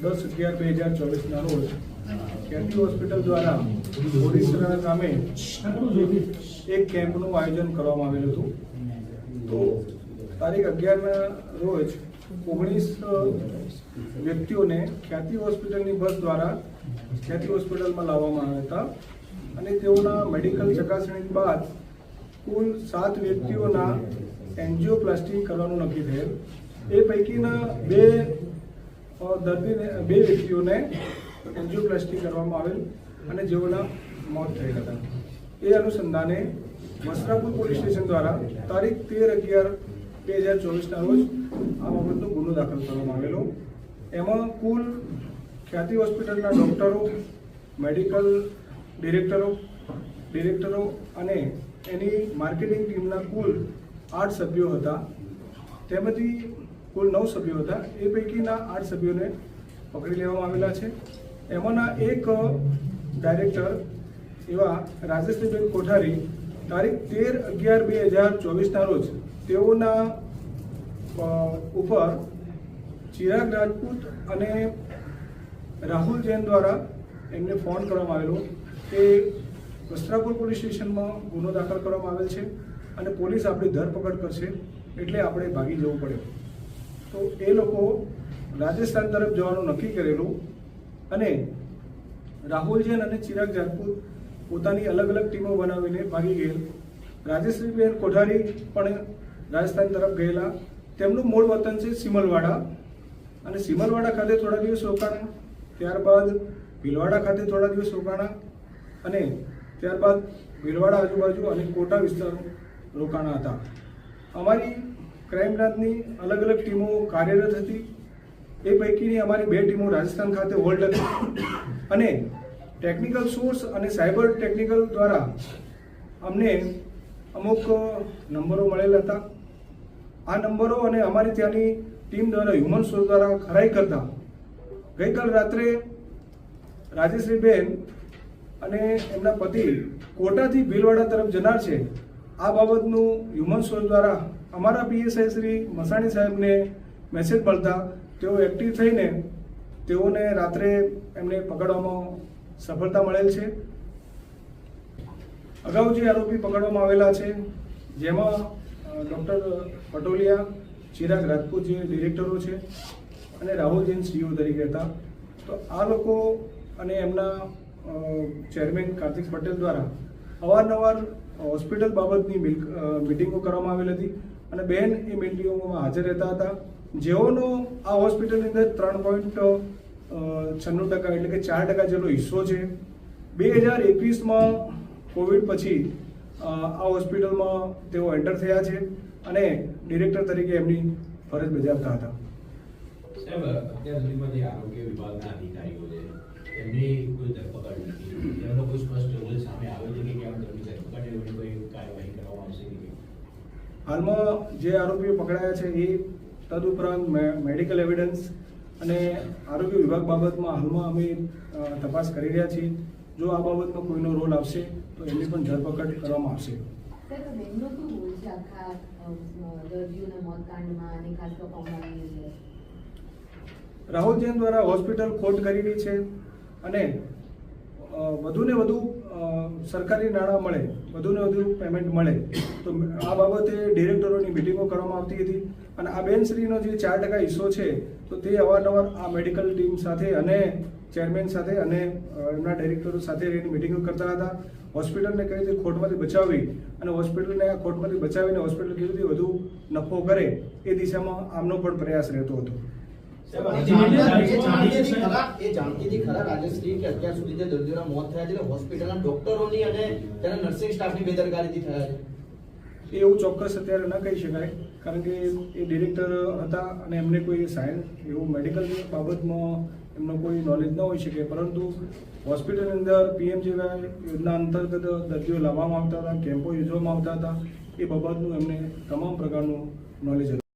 દસ અગિયાર બે હજાર ચોવીસના રોજ કેટી હોસ્પિટલ દ્વારા ઓડિશા ગામે એક કેમ્પનું આયોજન કરવામાં આવેલું હતું. તો તારીખ અગિયારના રોજ ઓગણીસ વ્યક્તિઓને ખ્યાતિ હોસ્પિટલની બસ દ્વારા ખ્યાતિ હોસ્પિટલમાં લાવવામાં આવ્યા હતા અને તેઓના મેડિકલ ચકાસણી બાદ કુલ સાત વ્યક્તિઓના એન્જિયોપ્લાસ્ટી કરવાનું નક્કી થયેલ. એ પૈકીના બે દર્દીને, બે વ્યક્તિઓને એન્જિયોપ્લાસ્ટી કરવામાં આવેલ અને જેઓના મોત થયેલ હતા. એ અનુસંધાને વસ્ત્રાપુર પોલીસ સ્ટેશન દ્વારા તારીખ તેર અગિયાર બે હજાર ચોવીસના રોજ આ બાબતનો ગુનો દાખલ કરવામાં આવેલો. એમાં કુલ ખ્યાતિ હોસ્પિટલના ડૉક્ટરો, મેડિકલ ડિરેક્ટરો ડિરેક્ટરો અને એની માર્કેટિંગ ટીમના કુલ આઠ સભ્યો હતા. તેમાંથી કુલ નવ સભ્યો હતા. એ પૈકીના આઠ સભ્યોને પકડી લેવામાં આવેલા છે. એમાંના એક ડાયરેક્ટર એવા રાજેશ્રીબેન કોઠારી, તારીખ તેર અગિયાર બે હજાર ચોવીસના રોજ તેઓના ઉપર ચિરાગ રાજપૂત અને રાહુલ જૈન દ્વારા એમને ફોન કરવામાં આવેલો. કે વસ્ત્રાપુર પોલીસ સ્ટેશનમાં ગુનો દાખલ કરવામાં આવેલ છે અને પોલીસ આપણી ધરપકડ કરશે એટલે આપણે ભાગી જવું પડે તો એ લોકો રાજસ્થાન તરફ જવાનું નક્કી કરેલું અને રાહુલ જૈન અને ચિરાગ રાજપૂત પોતાની અલગ અલગ ટીમો બનાવીને ભાગી ગયેલ. રાજેશ્રીબેન કોઠારી પણ રાજસ્થાન તરફ ગયેલા. તેમનું મૂળ વતન છે સિમલવાડા અને સિમલવાડા ખાતે થોડા દિવસ રોકાણા. ત્યારબાદ ભીલવાડા ખાતે થોડા દિવસ રોકાણા અને ત્યારબાદ ભીલવાડા આજુબાજુ અને કોટા વિસ્તાર રોકાણા હતા. અમારી ક્રાઇમ બ્રાન્ચની અલગ અલગ ટીમો કાર્યરત હતી. એ પૈકીની અમારી બે ટીમો રાજસ્થાન ખાતે હોલ્ડ હતી. અને ટેકનિકલ સોર્સ અને સાયબર ટેકનિકલ દ્વારા અમને અમુક નંબરો મળેલા હતા. આ નંબરો અને અમારી ત્યાંની ટીમ દ્વારા હ્યુમન સોર્સ દ્વારા ખરાઈ કરતા ગઈકાલ રાત્રે રાજેશ્રીબેન અને એમના પતિ કોટાથી ભીલવાડા તરફ જનાર છે. આ બાબતનું હ્યુમન સોર્સ દ્વારા અમારા પીએસઆઈ શ્રી મસાણી સાહેબને મેસેજ મળતા તેઓ એક્ટિવ થઈને તેઓને રાત્રે એમને પકડવામાં સફળતા મળેલ છે. અગાઉ જે આરોપી પકડવામાં આવેલા છે, જેમાં ડૉક્ટર પટોલિયા, ચિરાગ રાજપૂત જે ડિરેક્ટરો છે, અને રાહુલ જૈન સીઓ તરીકે હતા. તો આ લોકો અને એમના ચેરમેન કાર્તિક પટેલ દ્વારા અવારનવાર હોસ્પિટલ બાબતની મિલ- મિટિંગો કરવામાં આવેલી હતી. અને બેન એ મિટિંગોમાં હાજર રહેતા હતા. જેઓનો આ હોસ્પિટલની અંદર ત્રણ પોઈન્ટ છન્નું ટકા એટલે કે ચાર ટકા જેટલો હિસ્સો છે. બે હજાર એકવીસમાં કોવિડ પછી આ હોસ્પિટલમાં તેઓ એન્ટર થયા છે અને ડિરેક્ટર તરીકે એમની ફરજ બજાવતા હતા. અધિકારીઓ કરવામાં આવશે કે કેમ? હાલમાં જે આરોપીઓ પકડાયા છે એ તદુપરાંત મેડિકલ એવિડન્સ અને આરોગ્ય વિભાગ બાબતમાં હાલમાં અમે તપાસ કરી રહ્યા છીએ. જો આ બાબતનો કોઈનો રોલ આવશે તો એમની પણ ધરપકડ કરવામાં આવશે. રાહુલ જૈન દ્વારા હોસ્પિટલ ખોટ કરી રહી છે અને વધુને વધુ સરકારી નાણાં મળે વધુને વધુ પેમેન્ટ મળે, તો આ બાબતે ડિરેક્ટરોની મિટિંગો કરવામાં આવતી હતી. અને આ બેનશ્રીનો જે ચાર ટકા હિસ્સો છે, તો તે અવારનવાર આ મેડિકલ ટીમ સાથે અને ચેરમેન સાથે અને એમના ડાયરેક્ટરો સાથે રહીને મિટિંગો કરતા હતા. હોસ્પિટલને કઈ રીતે ખોટમાંથી બચાવવી અને હોસ્પિટલને આ ખોટમાંથી બચાવીને હોસ્પિટલ કેવી રીતે વધુ નફો કરે, એ દિશામાં આમનો પણ પ્રયાસ રહેતો હતો. એ જાણતા- હતી ખરા રાજશ્રી કે અત્યાર સુધી જે દર્દીઓના મોત થયા છે હોસ્પિટલના ડોક્ટરોની અને તેના નર્સિંગ સ્ટાફની બેદરકારીથી થયા છે. એવું ચોક્કસ અત્યારે ન કહી શકાય, કારણ કે એ ડિરેક્ટર હતા અને એમને કોઈ સાયન્સ એવું મેડિકલ બાબતમાં એમનો કોઈ નોલેજ ન હોઈ શકે. પરંતુ હોસ્પિટલની અંદર પીએમજીવાય યોજના અંતર્ગત દર્દીઓ લાવવામાં આવતા હતા, કેમ્પો યોજવામાં આવતા હતા, એ બાબતનું એમને તમામ પ્રકારનું નોલેજ હતું.